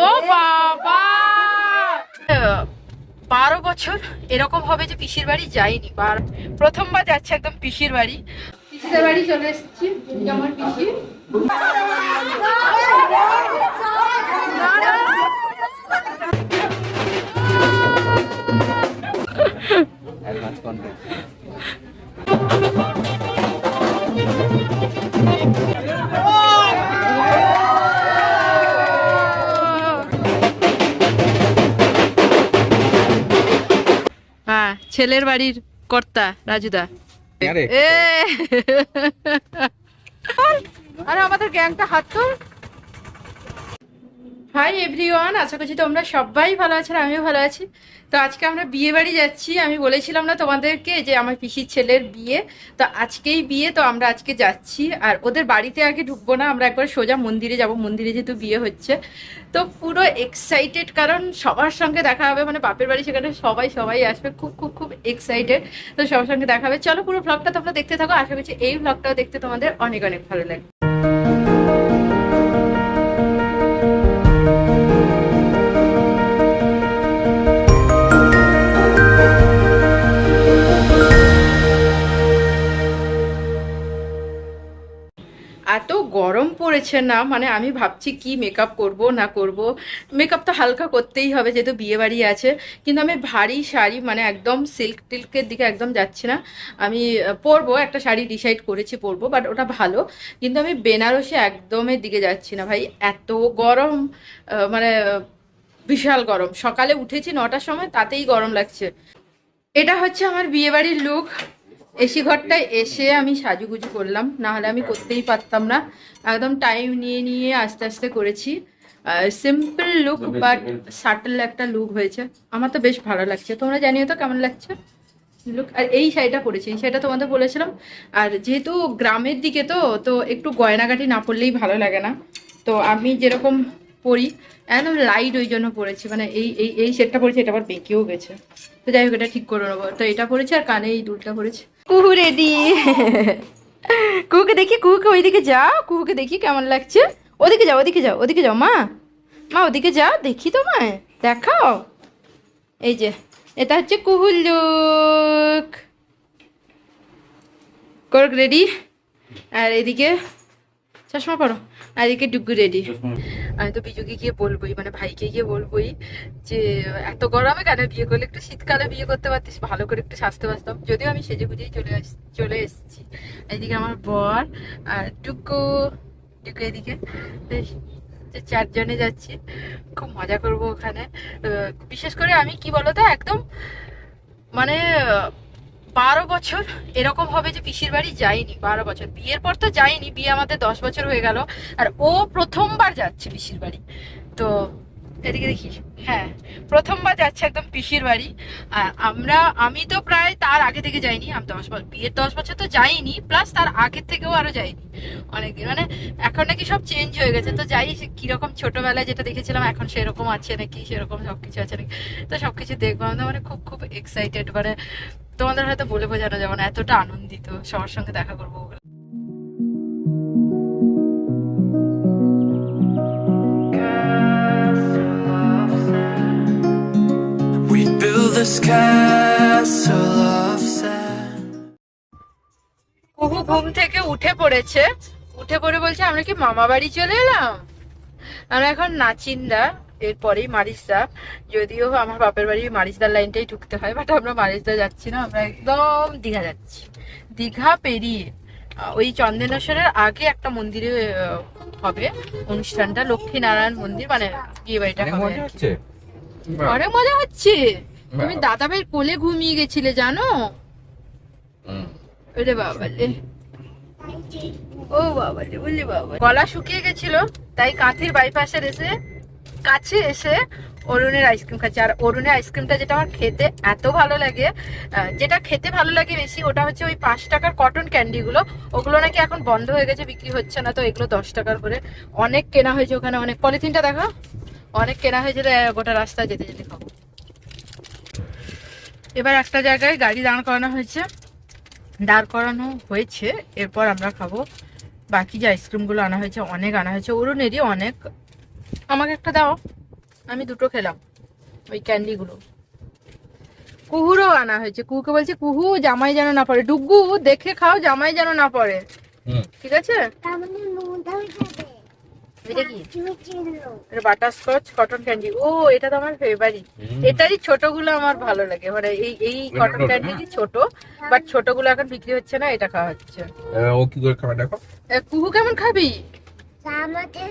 ও বাবা। বারো বছর এরকম হবে যে পিসির বাড়ি যাইনি। বার প্রথমবার যাচ্ছে একদম পিসির বাড়ি। পিসিদের বাড়ি চলে এসেছি আমার পিসি। হ্যাঁ ছেলের বাড়ির কর্তা রাজুদা। আরে আমাদের গ্যাংটা হাত তোল। হাই এভরিওয়ান আশা করছি তোমরা সবাই ভালো আছো আর আমিও ভালো আছি। তো আজকে আমরা বিয়ে বাড়ি যাচ্ছি। আমি বলেছিলাম না তোমাদেরকে যে আমার পিসির ছেলের বিয়ে। তো আজকেই বিয়ে, তো আমরা আজকে যাচ্ছি। আর ওদের বাড়িতে আগে ঢুকবো না, আমরা একবার সোজা মন্দিরে যাব। মন্দিরে যেহেতু বিয়ে হচ্ছে। তো পুরো এক্সাইটেড কারণ সবার সঙ্গে দেখা হবে। মানে বাপের বাড়ি সেখানে সবাই সবাই আসবে। খুব খুব খুব এক্সাইটেড তো সবার সঙ্গে দেখা হবে। চলো পুরো ব্লগটা তোমরা দেখতে থাকো। আশা করছি এই ব্লগটাও দেখতে তোমাদের অনেক অনেক ভালো লাগবে। এত গরম পড়েছে না মানে আমি ভাবছি কি মেকআপ করব, না করব। মেকআপ তো হালকা করতেই হবে, যেহেতু বিয়ে বাড়ি আছে। কিন্তু আমি ভারী শাড়ি মানে একদম সিল্ক টিল্কের দিকে একদম যাচ্ছি না। আমি পরবো, একটা শাড়ি ডিসাইড করেছি পরবো বাট ওটা ভালো। কিন্তু আমি বেনারসি একদমের দিকে যাচ্ছি না ভাই। এত গরম মানে বিশাল গরম। সকালে উঠেছি নটার সময়, তাতেই গরম লাগছে। এটা হচ্ছে আমার বিয়েবাড়ির লুক এসি ঘরটায় এসে আমি সাজুগুজু করলাম না হলে আমি করতেই পারতাম না। একদম টাইম নিয়ে নিয়ে আস্তে আস্তে করেছি। সিম্পল লুক বাট সাটল একটা লুক হয়েছে। আমার তো বেশ ভালো লাগছে। তোমরা জানিও তো কেমন লাগছে? লুক আর এই শাড়িটা পরেছি এই শাড়িটা তোমাদের বলেছিলাম। আর যেহেতু গ্রামের দিকে তো তো একটু গয়নাগাটি না পরলেই ভালো লাগে না। তো আমি যেরকম পরি একদম লাইট ওই জন্য পরেছি। মানে এই এই এই সেটটা পরেছি, এটা আবার বেঁকেও গেছে। তো যাই হোক, এটা ঠিক করে নেব। তো এটা পরেছি আর কানে এই দুলটা পরেছি। কুহু রেডি। কুহুকে দেখি, কুহুকে ওইদিকে যা কুহুকে দেখি কেমন লাগছে। ওদিকে যাও ওদিকে যাও ওদিকে যাও, মা। মা, ওদিকে যা, দেখি তোমায়। দেখাও। এই যে, এটা হচ্ছে কুহুর লুক করক রেডি আর এদিকে চশমা পরো। আর এদিকে ডুগু রেডি আমি তো বিজুকে গিয়ে বলবোই মানে ভাইকে গিয়ে বলবোই যে এত গরমে কেন বিয়ে করলে? একটু শীতকালে বিয়ে করতে পারতিস ভালো করে একটু সাজতে পারতাম যদিও আমি সেজে গুজেই চলে আস চলে এসেছি। এদিকে আমার বর আর টুকু টুকু এদিকে। বেশ, চারজনে যাচ্ছি খুব মজা করব ওখানে। বিশেষ করে আমি কি বলতো একদম মানে বারো বছর এরকম হবে যে পিসির বাড়ি যাইনি বারো বছর। বিয়ের পর তো যাইনি বিয়ে আমাদের দশ বছর হয়ে গেল। আর ও প্রথমবার যাচ্ছে পিসির বাড়ি। তো এদিকে দেখি হ্যাঁ প্রথমবার যাচ্ছে একদম পিসির বাড়ি। আমরা, আমি তো প্রায় তার আগে থেকে যাইনি, আমি দশ বছর বিয়ের দশ বছর তো যাইনি প্লাস তার আগের থেকেও আরও যাইনি। অনেকদিন মানে এখন নাকি সব চেঞ্জ হয়ে গেছে। তো যাই কীরকম ছোটবেলায় যেটা দেখেছিলাম, এখন সেরকম আছে নাকি, সেরকম সবকিছু আছে নাকি, তো সবকিছু দেখব। আমাদের মানে খুব খুব এক্সাইটেড মানে তোমাদের হয়তো বলে বোঝানো যাবে না এতটা আনন্দিত সবার সঙ্গে দেখা করব. কুহু ঘুম থেকে উঠে পড়েছে উঠে পড়ে বলছে আমরা কি মামা বাড়ি চলে এলাম আমরা এখন নাচিন্দা এরপরেই মারিসদা যদিও আমার বাপের বাড়ি মারিসদার লাইনটাই ঢুকতে হয় বাট আমরা মারিসদা যাচ্ছি না আমরা একদম দীঘা যাচ্ছি। দীঘা পেরিয়ে ওই চন্দনেশ্বরের আগে একটা মন্দিরে হবে অনুষ্ঠানটা লক্ষ্মীনারায়ণ মন্দির মানে বিয়ে বাড়িটা অনেক হবে মজা হচ্ছে? অনেক মজা হচ্ছে। তুমি দাদা ভাইয়ের কোলে ঘুমিয়ে গেছিলে জানো। ওরে বাবা রে। ও বাবা রে বললি বাবা গলা শুকিয়ে গেছিল তাই কাঁথির বাইপাসের এসে কাছে এসে অরুণের আইসক্রিম খাচ্ছে। আর অরুণের আইসক্রিমটা যেটা আমার খেতে এত ভালো লাগে যেটা খেতে ভালো লাগে বেশি, ওটা হচ্ছে ওই পাঁচ টাকার কটন ক্যান্ডিগুলো ওগুলো নাকি এখন বন্ধ হয়ে গেছে, বিক্রি হচ্ছে না তো, এগুলো দশ টাকার করে। অনেক কেনা হয়েছে ওখানে, অনেক পলিথিনটা দেখো। অনেক কেনা হয়েছে গোটা রাস্তা যেতে যেতে খাব। এবার একটা জায়গায় গাড়ি দাঁড় করানো হয়েছে। দাঁড় করানো হয়েছে, এরপর আমরা খাব। বাকি যে আইসক্রিমগুলো আনা হয়েছে, অনেক আনা হয়েছে। অরুণেরই অনেক আমাকে একটা দাও। আমি দুটো খেলাম ওই ক্যান্ডিগুলো। কুহুরও আনা হয়েছে। কুহুকে বলছে কুহু জামাই যেন না পড়ে। ডুগু দেখে খাও জামাই যেন না পড়ে। ঠিক আছে? এটা কি? বাটারস্কচ কটন ক্যান্ডি ও এটা তো আমার ফেভারিট। এটারই ছোটগুলো আমার ভালো লাগে। মানে এই এই কটন ছোট, ক্যান্ডিরই ছোট বাট ছোটগুলো এখন বিক্রি হচ্ছে না এটা খাওয়া হচ্ছে। ও কি করে খাবে দেখো। কুহু কেমন খাবি? আমাদের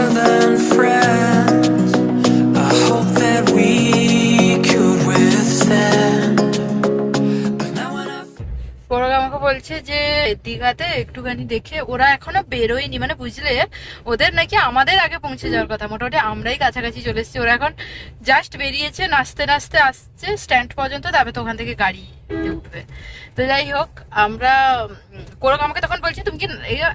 বলছে যে, দীঘাতে একটুখানি দেখে ওরা এখনও বেরোয়নি। মানে বুঝলে, ওদের নাকি আমাদের আগে পৌঁছে যাওয়ার কথা। মোটামুটি আমরাই কাছাকাছি চলে এসেছি। ওরা এখন জাস্ট বেরিয়েছে নাচতে নাচতে আসছে স্ট্যান্ড পর্যন্ত, তারপরে তো ওখান থেকে গাড়ি। উঠবে। তো যাই হোক আমরা কোরক আমাকে তখন বলছে তুমি কি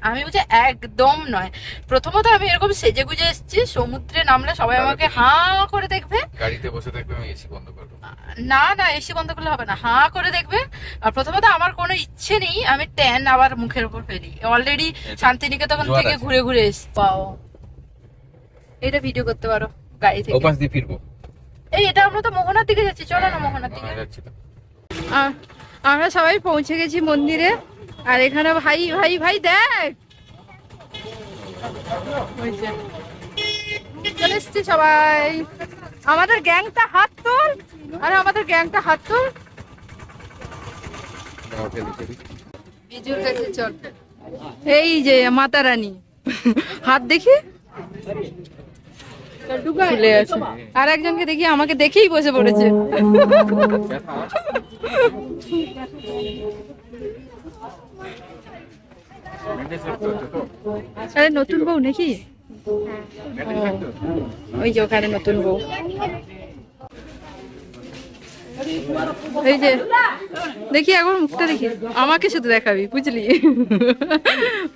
আমি বলছি একদম নয়। প্রথমত আমি এরকম সেজে গুজে এসেছি সমুদ্রে নামলে সবাই আমাকে হাঁ করে দেখবে। গাড়িতে বসে থাকবে আমি এসি বন্ধ করব। না না এসি বন্ধ করলে হবে না হাঁ করে দেখবে। আর প্রথমত আমার কোনো ইচ্ছে নেই আমি ট্যান আবার মুখের উপর ফেলি। অলরেডি শান্তিনিকেতন থেকে ঘুরে ঘুরে এসছি। পাও এটা ভিডিও করতে পারো গাড়ি থেকে। ওপাশ দিয়ে ফিরবো। এই এটা আমরা তো মোহনার দিকে যাচ্ছি চলো না মোহনার দিকে। হ্যাঁ, যাচ্ছি আমরা সবাই পৌঁছে গেছি মন্দিরে। আর এখানে ভাই ভাই ভাই, দেখ! চলে এসছি সবাই। আমাদের গ্যাংটা হাত তোল। আরে, আমাদের গ্যাংটা হাত তোল। চল। এই যে মাতা রানী হাত দেখি? খুলে আছে আর একজনকে দেখি আমাকে দেখেই বসে পড়েছে? আরে নতুন বউ নাকি? হচ্ছে? ওই যে ওখানে নতুন বউ। এই যে দেখি এখন মুখটা দেখি। আমাকে শুধু দেখাবি বুঝলি?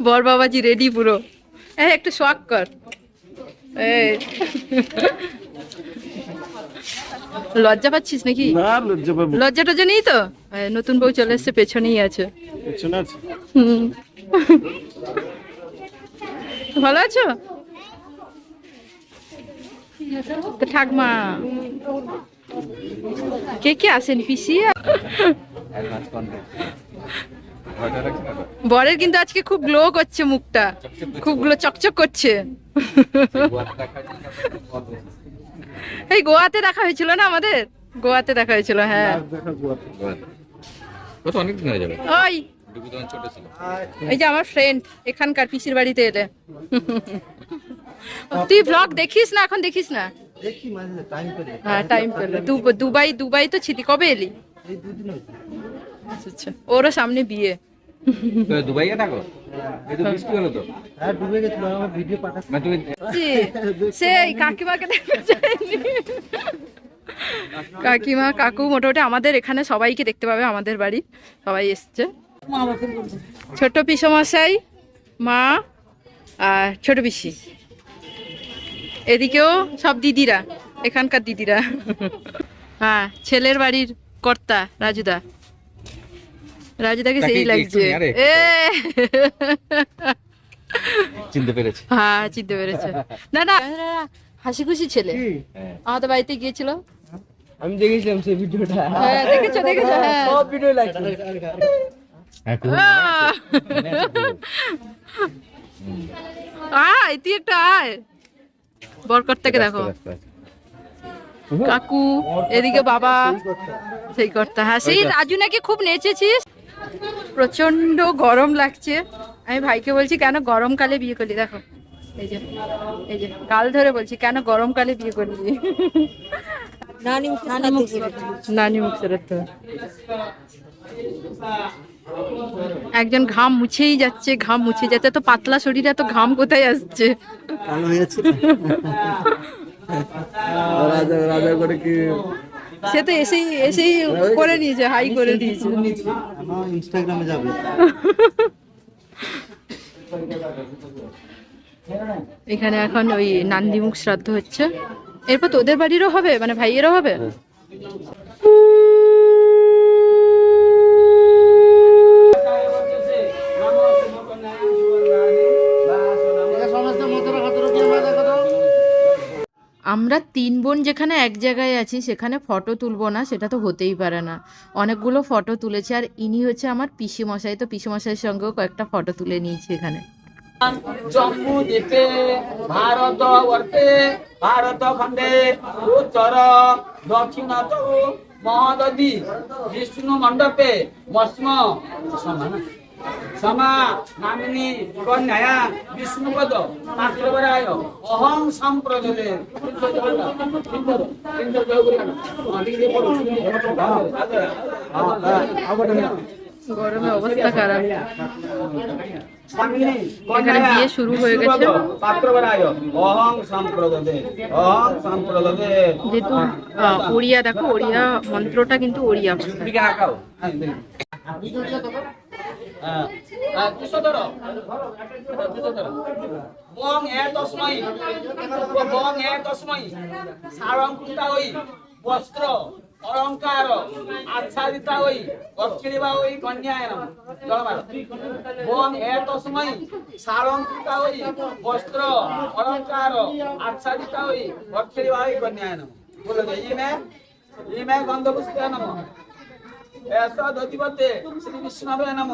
বর বাবাজি রেডি পুরো। এই একটু শখ কর। এই। লজ্জা পাচ্ছিস নাকি? না লজ্জা পাবো। লজ্জা টজ্জা নেই তো? নতুন বউ চলে এসছে পেছনেই আছে। পেছনে আছে? হুম। ভালো আছো? তো ঠাকমা কে কে আসেন পিসি? বরের কিন্তু আজকে খুব গ্লো করছে মুখটা। খুব গ্লো চকচক করছে। এই গোয়াতে দেখা হয়েছিল না আমাদের? গোয়াতে দেখা হয়েছিল হ্যাঁ। ওই। এই যে আমার ফ্রেন্ড এখানকার পিসির বাড়িতে এলে তুই ব্লগ দেখিস না এখন দেখিস না? দেখি মাঝে টাইম করে। হ্যাঁ টাইম পেলে দুবাই দুবাই তো ছিলি কবে এলি? আচ্ছা আচ্ছা। ওরও সামনে বিয়ে। দুবাইয়ে থাকো? এই তো বৃষ্টি হলো তো। হ্যাঁ ডুবে গেছিল আমার ভিডিও পাঠাচ্ছি। মানে সেই কাকিমাকে দেখতে চাইনি। কাকিমা কাকু মোটামুটি আমাদের এখানে সবাইকে দেখতে পাবে আমাদের বাড়ি। সবাই এসছে। ছোট পিসমশাই মা আর ছোট পিসি। এদিকেও সব দিদিরা এখানকার দিদিরা। হ্যাঁ ছেলের বাড়ির কর্তা রাজুদা। রাজুদাকে তাকে সেই লাগছে। এ! চিনতে পেরেছি। হ্যাঁ চিনতে পেরেছে। না না হাসি খুশি ছেলে। হ্যাঁ আমাদের বাড়িতে গিয়েছিল। আমি দেখেছিলাম সেই ভিডিওটা। হ্যাঁ দেখেছ দেখেছ হ্যাঁ। সব ভিডিও লাগছে হ্যাঁ! আয় তুই একটু আয়। বরকর্তাকে দেখো। কাকু এদিকে বাবা সেই কর্তা। হ্যাঁ সেই রাজু নাকি খুব নেচেছিস? প্রচণ্ড গরম লাগছে। আমি ভাইকে বলছি কেন গরমকালে বিয়ে করলি? দেখো এই যে এই যে কাল ধরে বলছি কেন গরমকালে বিয়ে করলি? নানি মুখ সেরাতে একজন ঘাম মুছেই যাচ্ছে ঘাম মুছে যাচ্ছে। তো পাতলা শরীরে এত ঘাম কোথায় আসছে? রাজা করে কি সে তো এসেই এসেই করে নিয়েছে হাই করে দিয়েছে ইনস্টাগ্রামে যাবে। এখানে এখন ওই নান্দিমুখ শ্রাদ্ধ হচ্ছে। এরপর তোদের বাড়িরও হবে? মানে ভাইয়েরও হবে? আমরা তিন বোন যেখানে এক জায়গায় আছি, সেখানে ফটো তুলবো না, সেটা তো হতেই পারে না। অনেকগুলো ফটো তুলেছি, আর ইনি হচ্ছে আমার পিসি মশাই তো পিসি মশাইয়ের সঙ্গেও কয়েকটা ফটো তুলে নিয়েছি এখানে। জম্মু বিষ্ণু মণ্ডপে সমান। সমা নামিনী কন্যা বিষ্ণুপদ পাত্রবরায়। অহং সম্প্রদলে গরমে অবস্থা খারাপ এখানে বিয়ে শুরু হয়ে গেছে। যেহেতু ওড়িয়া দেখো ওড়িয়া মন্ত্রটা কিন্তু ওড়িয়া ভাষা। বিকে রাখাও বং এ তস্মৈ বং এ তস্মৈ সারঙ্কুতা ওই বস্ত্র অলঙ্কার আচ্ছাদিতা ওই দক্ষিণিবা ওই কন্যায় নম জলমার বং এ তস্মৈ সারঙ্কুতা ওই বস্ত্র অলঙ্কার আচ্ছাদিতা ওই দক্ষিণিবা ওই কন্যায় নম বলে ইমে? ইমে গন্ধপুষ্পে নম। এস দধিপতে শ্রী বিষ্ণবে নম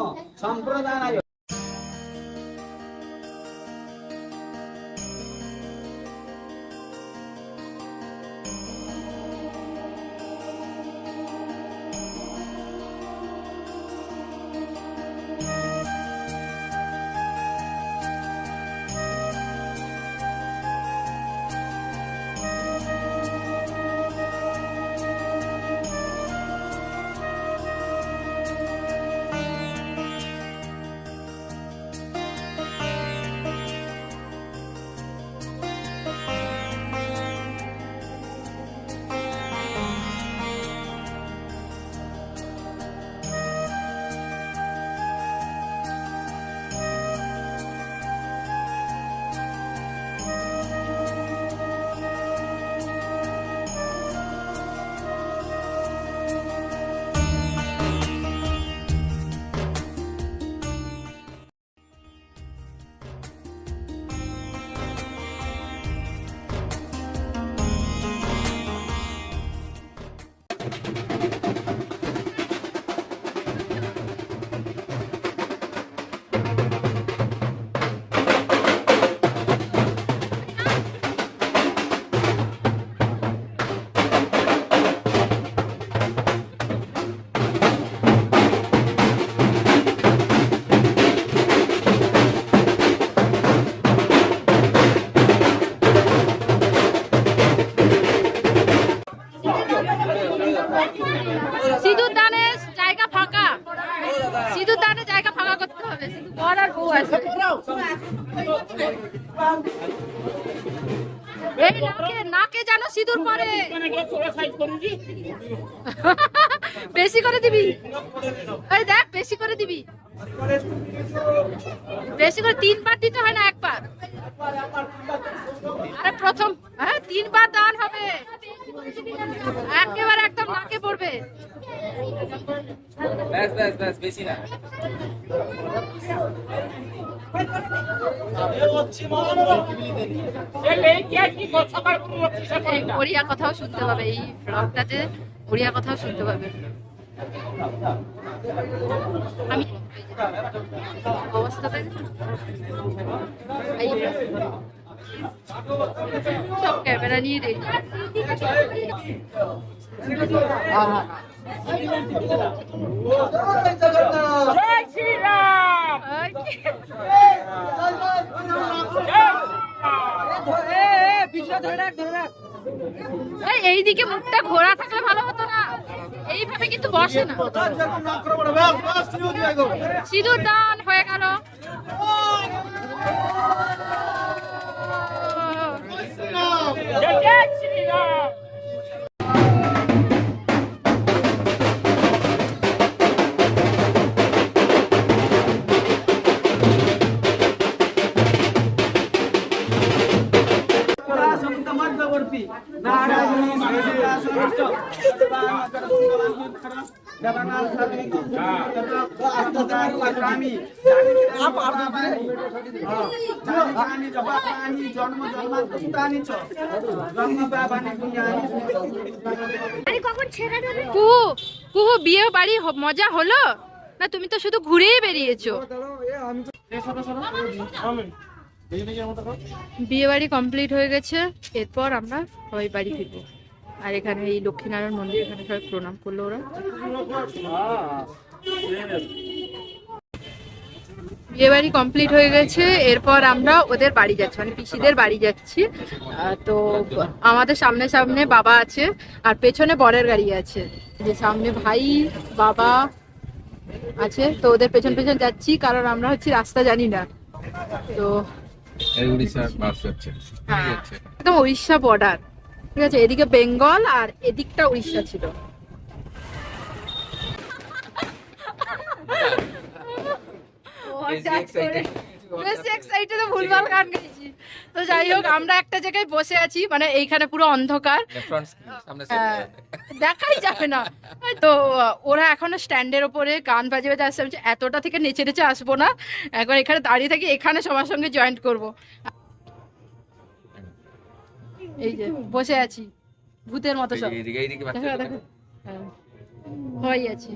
এই দেখ বেশি করে দিবি। বেশি করে তিনবার দিতে হয় না একবার। আরে প্রথম হ্যাঁ তিনবার দান হবে। একেবারে একদম নাকে পড়বে। ব্যাস ব্যাস ব্যাস বেশি না। ওড়িয়া কথাও শুনতে পাবে এই ব্লগটাতে ওড়িয়া কথাও শুনতে পাবে। সব ক্যামেরা নিয়ে রেডি এই এইদিকে মুখটা ঘোরা থাকলে ভালো হতো। এইভাবে কিন্তু বসে না। সিঁদুর দান হয়ে গেল। জন্ম কুহু কুহু বিয়ে বাড়ি মজা হলো? না তুমি তো শুধু ঘুরেই বেরিয়েছো। বিয়ে বাড়ি কমপ্লিট হয়ে গেছে এরপর আমরা সবাই বাড়ি ফিরবো। আর এখানে এই লক্ষ্মীনারায়ণ মন্দির এখানে সবাই প্রণাম করল ওরা। বিয়ে বাড়ি কমপ্লিট হয়ে গেছে এরপর আমরা ওদের বাড়ি যাচ্ছি মানে পিসিদের বাড়ি যাচ্ছি। তো আমাদের সামনে সামনে বাবা আছে আর পেছনে বরের গাড়ি আছে। যে সামনে ভাই বাবা আছে তো ওদের পেছন পেছন যাচ্ছি কারণ আমরা হচ্ছে রাস্তা জানি না। তো একদম উড়িষ্যা বর্ডার ঠিক আছে এদিকে বেঙ্গল আর এদিকটা উড়িষ্যা ছিল। ভুলভাল গান তো যাই হোক আমরা একটা জায়গায় বসে আছি মানে এইখানে পুরো অন্ধকার। হ্যাঁ, দেখাই যাবে না। তো ওরা এখনও স্ট্যান্ডের ওপরে গান বাজে বাজে আসছে। আমি এতটা থেকে নেচে নেচে আসব না। একবার এখানে দাঁড়িয়ে থাকি এখানে সবার সঙ্গে জয়েন্ট করব। এই যে বসে আছি ভূতের মতো সব। বাচ্চা দেখো হ্যাঁ হয়ে আছি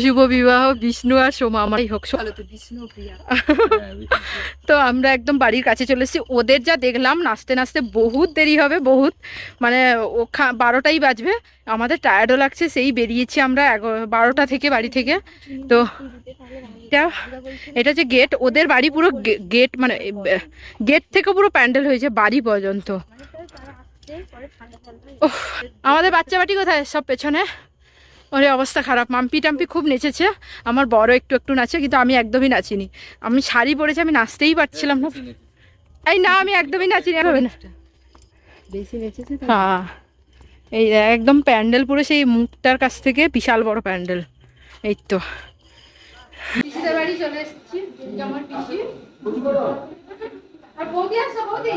শুভ বিবাহ বিষ্ণু আর সোমা আমারই হোক তো বিষ্ণু প্রিয়া। তো আমরা একদম বাড়ির কাছে চলে এসেছি। ওদের যা দেখলাম নাচতে নাচতে বহুত দেরি হবে বহুত মানে ওখা বারোটাই বাজবে। আমাদের টায়ার্ডও লাগছে সেই বেরিয়েছি আমরা এগা- বারোটা থেকে বাড়ি থেকে। তো এটা এটা হচ্ছে গেট ওদের বাড়ি পুরো গেট মানে গেট থেকে পুরো প্যান্ডেল হয়েছে বাড়ি পর্যন্ত। ওহ, আমাদের বাচ্চা বাটি কোথায়? সব পেছনে? ওরে অবস্থা খারাপ। মাম্পি টাম্পি খুব নেচেছে। আমার বড় একটু একটু নাচে কিন্তু আমি একদমই নাচিনি। আমি শাড়ি পরেছি আমি নাচতেই পারছিলাম না। এই না আমি একদমই নাচিনি হবে না। হ্যাঁ। এই একদম প্যান্ডেল পুরো সেই মুখটার কাছ থেকে বিশাল বড় প্যান্ডেল। এই তো। বাড়ি চলে এসেছি আমার পিসি। আর বৌদি আসো বৌদি।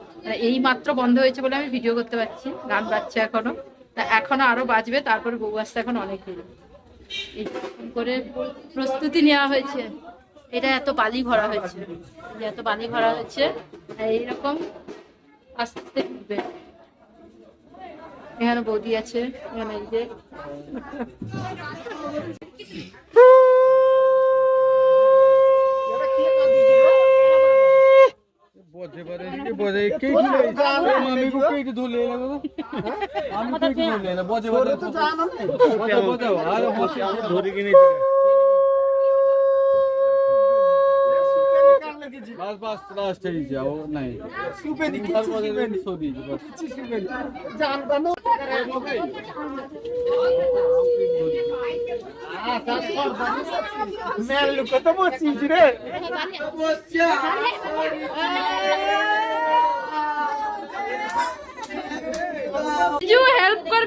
এই মাত্র বন্ধ হয়েছে বলে আমি ভিডিও করতে পারছি, গান বাজছে এখনও। তা এখনও আরও বাজবে, তারপরে বউ আসতে এখন অনেক দেরি করে প্রস্তুতি নেওয়া হয়েছে। এটা এত বালি ভরা হয়েছে এত বালি ভরা হয়েছে এইরকম আস্তে ঢুকবে এখানে বৌদি আছে, এখানে এই যে। বজে কে কি আমি কো কে কি ধুলে না। আমি তো জান রে। বসিয়া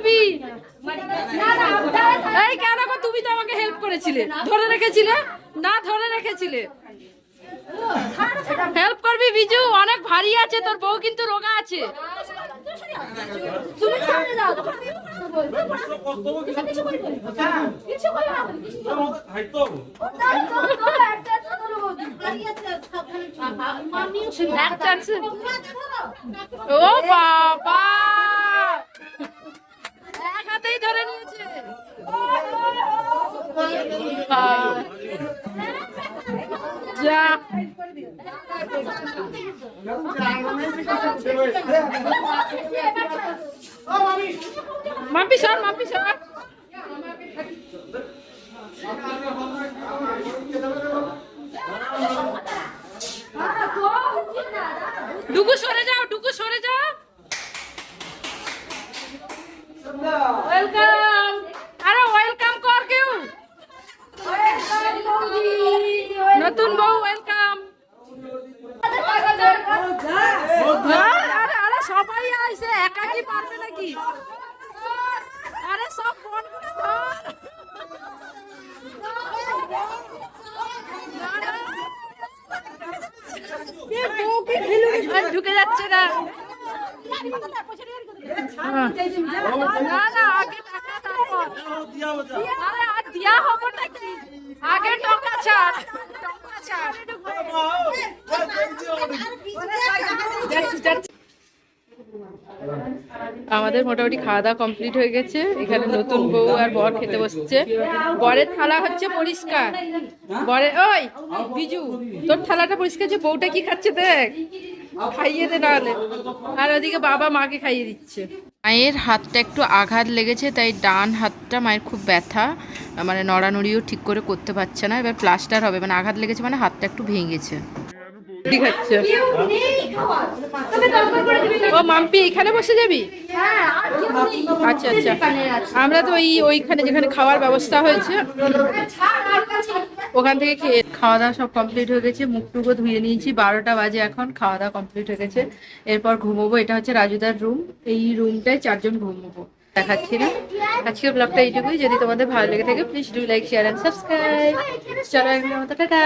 করবি? এই কেন গো তুমি তো আমাকে হেল্প করেছিলে। ধরে রেখেছিলে? না ধরে রেখেছিলে। হেল্প করবি বিজু? অনেক ভারী আছে তোর বউ কিন্তু রোগা আছে। ও বাবা। ধরে যা মাম্পি সর যাও ডুকু সরে যাও ওয়েলকাম আরে ওয়েলকাম কর কেউ। নতুন বউ ওয়েলকাম আরে আরে, সবাই আইছে একা কি পারবে নাকি? আরে, সব বোনগুলো ধর। ঢুকে যাচ্ছে না। আমাদের মোটামুটি খাওয়া দাওয়া কমপ্লিট হয়ে গেছে। এখানে নতুন বউ আর বর খেতে বসছে। বরের থালা হচ্ছে পরিষ্কার। বরে ওই, বিজু, তোর থালাটা পরিষ্কার আছে বউটা কি খাচ্ছে দেখ। খাইয়ে দে নাহলে আর ওদিকে বাবা মাকে খাইয়ে দিচ্ছে। মায়ের হাতটা একটু আঘাত লেগেছে তাই ডান হাতটা মায়ের খুব ব্যথা। মানে নড়ানড়িও ঠিক করে করতে পারছে না এবার প্লাস্টার হবে। মানে আঘাত লেগেছে মানে হাতটা একটু ভেঙেছে। ঠিক আছে ও মাম্পি এখানে বসে যাবি? আচ্ছা আচ্ছা। আমরা তো ওই ওইখানে যেখানে খাওয়ার ব্যবস্থা হয়েছে। ওখান থেকে খেয়ে খাওয়া দাওয়া সব কমপ্লিট হয়ে গেছে। মুখ টুকো ধুয়ে নিয়েছি, বারোটা বাজে এখন, খাওয়া দাওয়া কমপ্লিট হয়ে গেছে। এরপর ঘুমোবো, এটা হচ্ছে রাজুদার রুম এই রুমটায় চারজন ঘুমোবো। দেখাচ্ছি না। আজকের ব্লগটা এইটুকুই। যদি তোমাদের ভালো লেগে থাকে please do like share and subscribe চলো একদম টাটা!